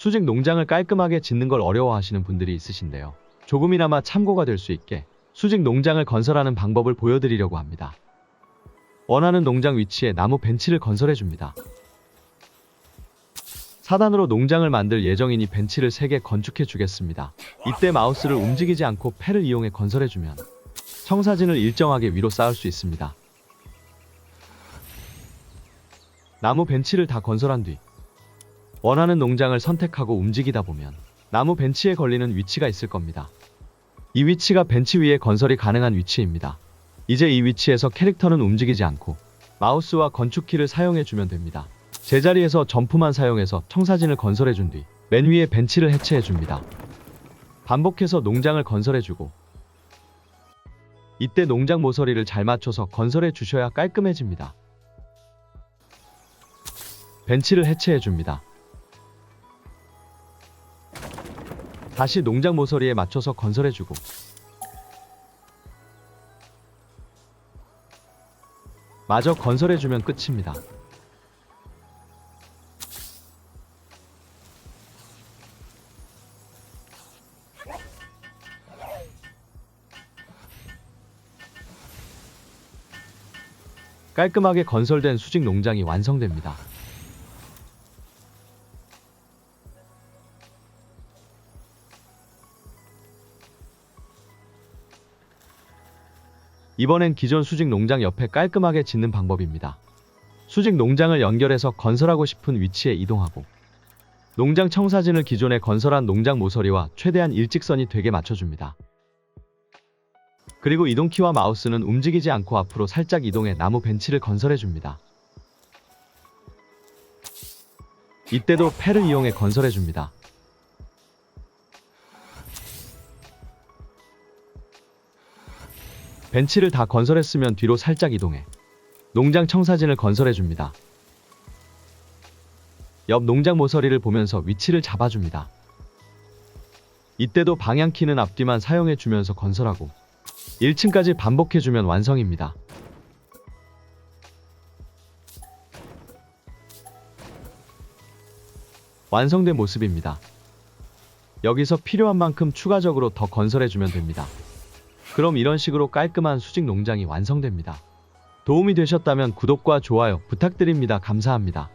수직 농장을 깔끔하게 짓는 걸 어려워하시는 분들이 있으신데요. 조금이나마 참고가 될 수 있게 수직 농장을 건설하는 방법을 보여드리려고 합니다. 원하는 농장 위치에 나무 벤치를 건설해 줍니다. 4단으로 농장을 만들 예정이니 벤치를 3개 건축해 주겠습니다. 이때 마우스를 움직이지 않고 패를 이용해 건설해 주면 청사진을 일정하게 위로 쌓을 수 있습니다. 나무 벤치를 다 건설한 뒤 원하는 농장을 선택하고 움직이다 보면 나무 벤치에 걸리는 위치가 있을 겁니다. 이 위치가 벤치 위에 건설이 가능한 위치입니다. 이제 이 위치에서 캐릭터는 움직이지 않고 마우스와 건축키를 사용해 주면 됩니다. 제자리에서 점프만 사용해서 청사진을 건설해 준 뒤 맨 위에 벤치를 해체해 줍니다. 반복해서 농장을 건설해 주고 이때 농장 모서리를 잘 맞춰서 건설해 주셔야 깔끔해집니다. 벤치를 해체해 줍니다. 다시 농장 모서리에 맞춰서 건설해 주고 마저 건설해 주면 끝입니다. 깔끔하게 건설된 수직 농장이 완성됩니다. 이번엔 기존 수직 농장 옆에 깔끔하게 짓는 방법입니다. 수직 농장을 연결해서 건설하고 싶은 위치에 이동하고 농장 청사진을 기존에 건설한 농장 모서리와 최대한 일직선이 되게 맞춰줍니다. 그리고 이동키와 마우스는 움직이지 않고 앞으로 살짝 이동해 나무 벤치를 건설해줍니다. 이때도 패를 이용해 건설해줍니다. 벤치를 다 건설했으면 뒤로 살짝 이동해 농장 청사진을 건설해줍니다. 옆 농장 모서리를 보면서 위치를 잡아줍니다. 이때도 방향키는 앞뒤만 사용해주면서 건설하고 1층까지 반복해주면 완성입니다. 완성된 모습입니다. 여기서 필요한 만큼 추가적으로 더 건설해주면 됩니다. 그럼 이런 식으로 깔끔한 수직 농장이 완성됩니다. 도움이 되셨다면 구독과 좋아요 부탁드립니다. 감사합니다.